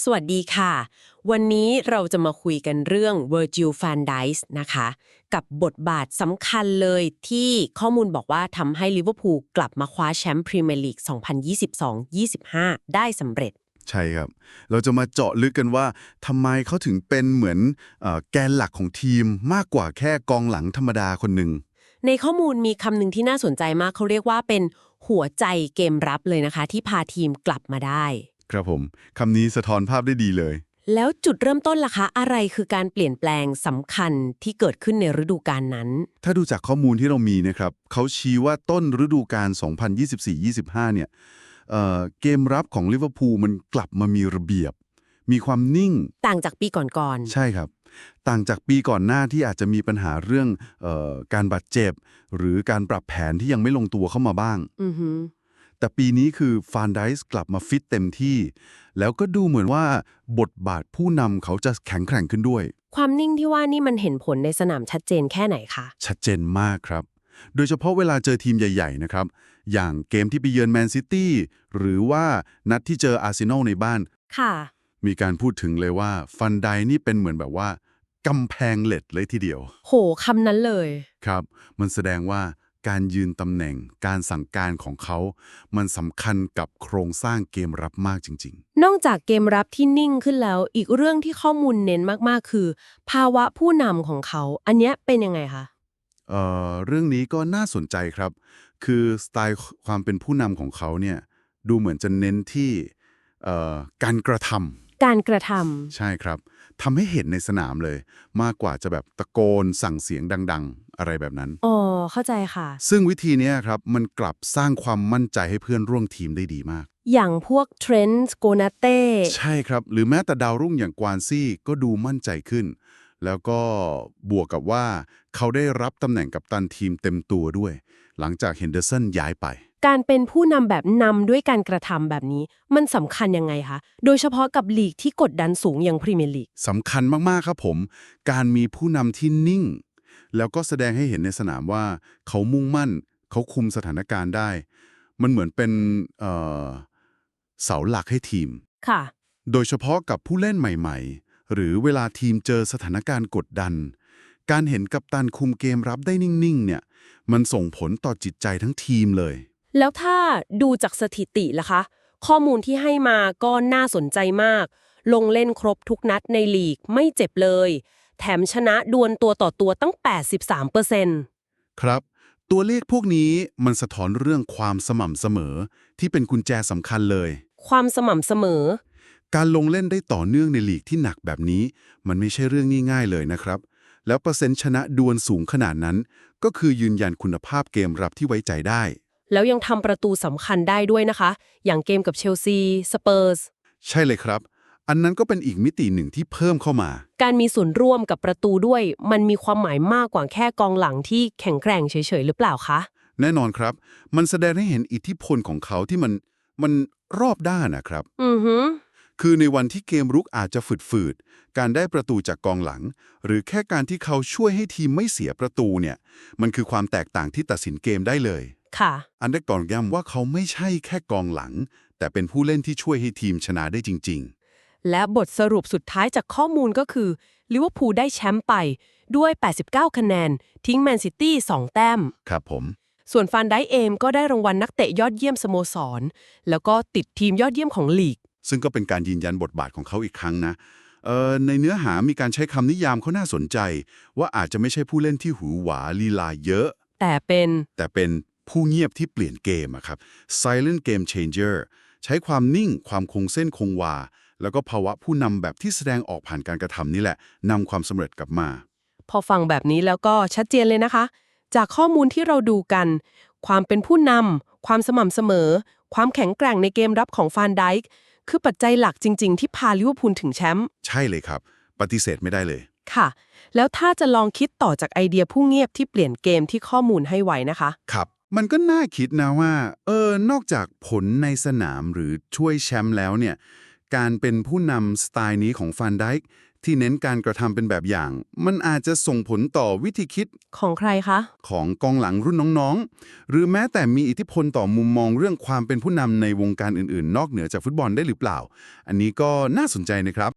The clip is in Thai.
สวัสดีค่ะ วันนี้เราจะมาคุยกันเรื่อง Virgil van Dijk นะคะ กับบทบาทสำคัญเลยที่ข้อมูลบอกว่าทำให้ลิเวอร์พูลกลับมาคว้าแชมป์พรีเมียร์ลีก 2022-25 ได้สำเร็จ ใช่ครับ เราจะมาเจาะลึกกันว่าทำไมเขาถึงเป็นเหมือนเออแกนหลักของทีมมากกว่าแค่กองหลังธรรมดาคนหนึ่ง ในข้อมูลมีคำหนึ่งที่น่าสนใจมากเขาเรียกว่าเป็นหัวใจเกมรับเลยนะคะ ที่พาทีมกลับมาได้ ครับผมคำนี้สะท้อนภาพได้ดีเลย แล้วจุดเริ่มต้นล่ะคะ อะไรคือการเปลี่ยนแปลงสำคัญที่เกิดขึ้นในฤดูกาลนั้น ถ้าดูจากข้อมูลที่เรามีนะครับเขาชี้ว่าต้นฤดูกาล 2024-25 เนี่ยเอ่อเกมรับของลิเวอร์พูลมันกลับมามีระเบียบ มีความนิ่ง ต่างจากปีก่อนใช่ครับ ต่างจากปีก่อนหน้าที่อาจจะมีปัญหาเรื่องเออการบาดเจ็บ หรือการปรับแผนที่ยังไม่ลงตัวเข้ามาบ้าง ๆอือฮึ แต่ปีนี้คือฟานไดส์กลับมาฟิตเต็มที่ แล้วก็ดูเหมือนว่าบทบาทผู้นำเขาจะแข็งแกร่งขึ้นด้วย ความนิ่งที่ว่านี่มันเห็นผลในสนามชัดเจนแค่ไหนคะ ชัดเจนมากครับ โดยเฉพาะเวลาเจอทีมใหญ่ ๆ นะครับ อย่างเกมที่ไปเยือนแมนซิตี้หรือว่านัดที่เจออาร์เซนอลในบ้าน ค่ะ มีการพูดถึงเลยว่าฟันไดนี่เป็นเหมือนแบบว่ากำแพงเหล็กเลยทีเดียว โหคำนั้นเลย ครับ มันแสดงว่า การยืนตำแหน่งการสั่งการของเขา มันสำคัญกับโครงสร้างเกมรับมากจริง นอกจากเกมรับที่นิ่งขึ้นแล้ว อีกเรื่องที่ข้อมูลเน้นมากๆ คือ ภาวะผู้นำของเขา อันเนี้ยเป็นยังไงคะๆ เอ่อเรื่องนี้ก็น่าสนใจครับ คือสไตล์ความเป็นผู้นำของเขาเนี่ยดูเหมือนจะเน้นที่เอ่อการกระทำ การกระทำ ใช่ครับ ทำให้เห็นในสนามเลย มากกว่าจะแบบตะโกนสั่งเสียงดังๆ อะไรแบบนั้น อ๋อ เข้าใจค่ะ ซึ่งวิธีเนี้ยครับมันกลับสร้างความมั่นใจให้เพื่อนร่วมทีมได้ดีมาก อย่างพวกเทรนด์โกนาเต้ ใช่ครับ หรือแม้แต่ดาวรุ่งอย่างกวานซี่ก็ดูมั่นใจขึ้น แล้วก็บวกกับว่าเขาได้รับตำแหน่งกัปตันทีมเต็มตัวด้วย หลังจากเฮนเดอร์สันย้ายไป การเป็นผู้นำแบบนำด้วยการกระทำแบบนี้ มันสำคัญยังไงคะ โดยเฉพาะกับลีกที่กดดันสูงอย่างพรีเมียร์ลีกสำคัญมาก ๆ ครับผม การมีผู้นำที่นิ่ง แล้วก็แสดงให้เห็นในสนามว่า เขามุ่งมั่น เขาคุมสถานการณ์ได้ มันเหมือนเป็นเอ่อเสาหลักให้ทีม ค่ะ โดยเฉพาะกับผู้เล่นใหม่ ๆ หรือเวลาทีมเจอสถานการณ์กดดัน การเห็นกัปตันคุมเกมรับได้นิ่งๆ เนี่ย มันส่งผลต่อจิตใจทั้งทีมเลย แล้วถ้าดูจากสถิติล่ะคะ ข้อมูลที่ให้มาก็น่าสนใจมาก ลงเล่นครบทุกนัดในลีกไม่เจ็บเลย แถมชนะดวลตัวต่อตัวตั้ง 83%ครับ ตัวเลขพวกนี้มันสะท้อนเรื่องความสม่ำเสมอ ที่เป็นกุญแจสำคัญเลย ความสม่ำเสมอ การลงเล่นได้ต่อเนื่องในลีกที่หนักแบบนี้ มันไม่ใช่เรื่องง่ายๆเลยนะครับ แล้วเปอร์เซ็นต์ชนะดวลสูงขนาดนั้น ก็คือยืนยันคุณภาพเกมรับที่ไว้ใจได้ แล้วยังทำประตูสำคัญได้ด้วยนะคะ อย่างเกมกับเชลซีสเปอร์สใช่เลยครับ อันนั้นก็เป็นอีกมิติหนึ่งที่เพิ่มเข้ามา การมีส่วนร่วมกับประตูด้วย มันมีความหมายมากกว่าแค่กองหลังที่แข็งแกร่งเฉยๆ หรือเปล่าคะ แน่นอนครับ มันแสดงให้เห็นอิทธิพลของเขาที่มันมันรอบด้านนะครับ อือหือคือในวันที่เกมรุกอาจจะฝืดๆ การได้ประตูจากกองหลัง หรือแค่การที่เขาช่วยให้ทีมไม่เสียประตูเนี่ย มันคือความแตกต่างที่ตัดสินเกมได้เลย ค่ะ อันได้ก่อนย้ำว่าเขาไม่ใช่แค่กองหลัง แต่เป็นผู้เล่นที่ช่วยให้ทีมชนะได้จริง และบทสรุปสุดท้ายจากข้อมูลก็คือลิเวอร์พูลได้แชมป์ไปด้วย 89 คะแนน ทิ้งแมนซิตี้ 2 แต้มๆครับผม ส่วนฟานไดเอมก็ได้รางวัลนักเตะยอดเยี่ยมสโมสร แล้วก็ติดทีมยอดเยี่ยมของลีก ซึ่งก็เป็นการยืนยันบทบาทของเขาอีกครั้งนะเอ่อในเนื้อหามีการใช้คำนิยามเขาน่าสนใจ ว่าอาจจะไม่ใช่ผู้เล่นที่หูหวาลีลาเยอะ แต่เป็นแต่เป็นผู้เงียบที่เปลี่ยนเกมอะครับ silent game changer ใช้ความนิ่งความคงเส้นคงวา แล้วก็ภาวะผู้นำแบบที่แสดงออกผ่านการกระทำนี่แหละนำความสำเร็จกลับมา พอฟังแบบนี้แล้วก็ชัดเจนเลยนะคะ จากข้อมูลที่เราดูกัน ความเป็นผู้นำความสม่ำเสมอ ความแข็งแกร่งในเกมรับของฟานไดค์คือปัจจัยหลักจริง ๆ ที่พาลิเวอร์พูลถึงแชมป์ใช่เลยครับ ปฏิเสธไม่ได้เลย ค่ะ แล้วถ้าจะลองคิดต่อจากไอเดียผู้เงียบที่เปลี่ยนเกมที่ข้อมูลให้ไว้นะคะ ครับ มันก็น่าคิดนะว่า เออนอกจากผลในสนามหรือช่วยแชมป์แล้วเนี่ย การเป็นผู้นำสไตล์นี้ของฟันไดค์ที่เน้นการกระทำเป็นแบบอย่าง มันอาจจะส่งผลต่อวิธีคิดของใครคะ ของกองหลังรุ่นน้องๆ หรือแม้แต่มีอิทธิพลต่อมุมมองเรื่องความเป็นผู้นำในวงการอื่นๆ นอกเหนือจากฟุตบอลได้หรือเปล่า อันนี้ก็น่าสนใจนะครับ